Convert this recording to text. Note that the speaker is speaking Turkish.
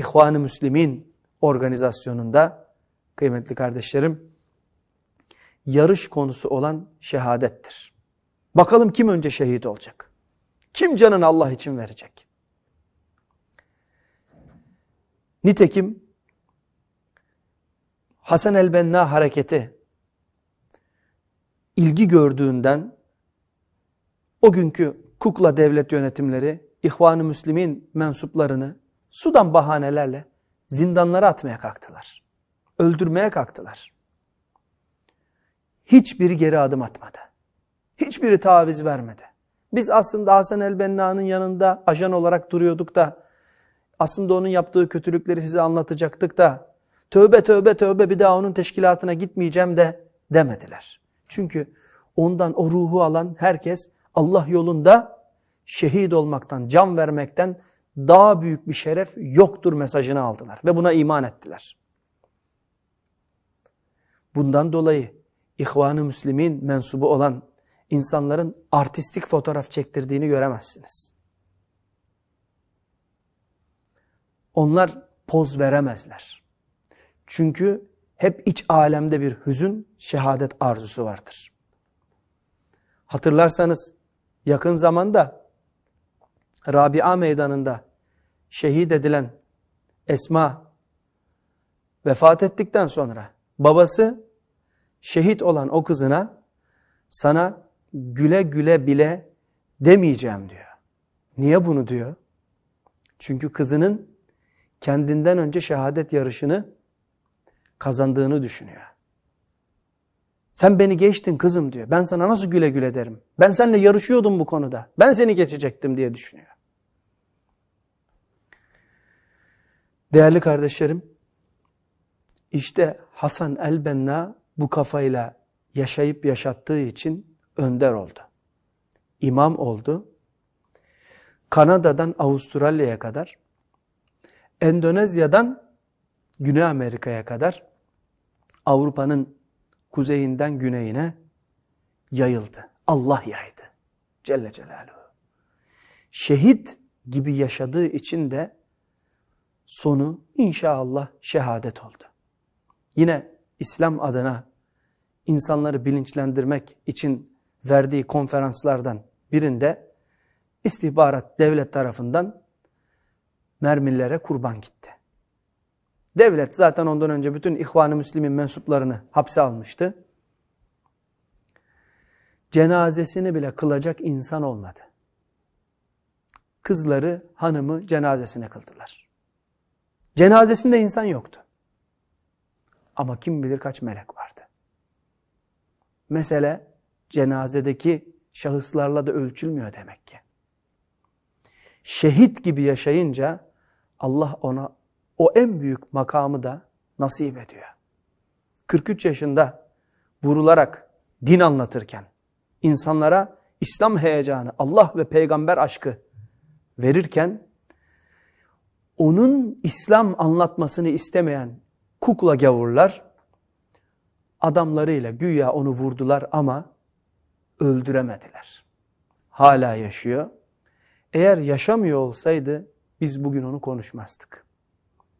İhvan-ı Müslimin organizasyonunda kıymetli kardeşlerim yarış konusu olan şehadettir. Bakalım kim önce şehit olacak? Kim canını Allah için verecek? Nitekim Hasan el-Benna hareketi ilgi gördüğünden o günkü kukla devlet yönetimleri İhvan-ı Müslimin mensuplarını sudan bahanelerle zindanlara atmaya kalktılar. Öldürmeye kalktılar. Hiçbiri geri adım atmadı. Hiçbiri taviz vermedi. Biz aslında Hasan el-Benna'nın yanında ajan olarak duruyorduk da aslında onun yaptığı kötülükleri size anlatacaktık da tövbe tövbe tövbe bir daha onun teşkilatına gitmeyeceğim de demediler. Çünkü ondan o ruhu alan herkes Allah yolunda şehit olmaktan, can vermekten daha büyük bir şeref yoktur mesajını aldılar ve buna iman ettiler. Bundan dolayı İhvan-ı Müslimin mensubu olan insanların artistik fotoğraf çektirdiğini göremezsiniz. Onlar poz veremezler. Çünkü hep iç alemde bir hüzün, şehadet arzusu vardır. Hatırlarsanız yakın zamanda Rabia meydanında şehit edilen Esma vefat ettikten sonra babası şehit olan o kızına sana güle güle bile demeyeceğim diyor. Niye bunu diyor? Çünkü kızının kendinden önce şehadet yarışını kazandığını düşünüyor. Sen beni geçtin kızım diyor. Ben sana nasıl güle güle derim? Ben seninle yarışıyordum bu konuda. Ben seni geçecektim diye düşünüyor. Değerli kardeşlerim, işte Hasan el-Benna bu kafayla yaşayıp yaşattığı için önder oldu. İmam oldu. Kanada'dan Avustralya'ya kadar, Endonezya'dan Güney Amerika'ya kadar Avrupa'nın kuzeyinden güneyine yayıldı. Allah yaydı. Celle Celaluhu. Şehit gibi yaşadığı için de sonu inşallah şehadet oldu. Yine İslam adına insanları bilinçlendirmek için verdiği konferanslardan birinde istihbarat devlet tarafından mermilere kurban gitti. Devlet zaten ondan önce bütün İhvan-ı Müslim'in mensuplarını hapse almıştı. Cenazesini bile kılacak insan olmadı. Kızları, hanımı cenazesine kıldılar. Cenazesinde insan yoktu. Ama kim bilir kaç melek vardı. Mesele cenazedeki şahıslarla da ölçülmüyor demek ki. Şehit gibi yaşayınca Allah ona o en büyük makamı da nasip ediyor. 43 yaşında vurularak din anlatırken, insanlara İslam heyecanı, Allah ve peygamber aşkı verirken, onun İslam anlatmasını istemeyen kukla gavurlar, adamlarıyla güya onu vurdular ama öldüremediler. Hala yaşıyor. Eğer yaşamıyor olsaydı biz bugün onu konuşmazdık.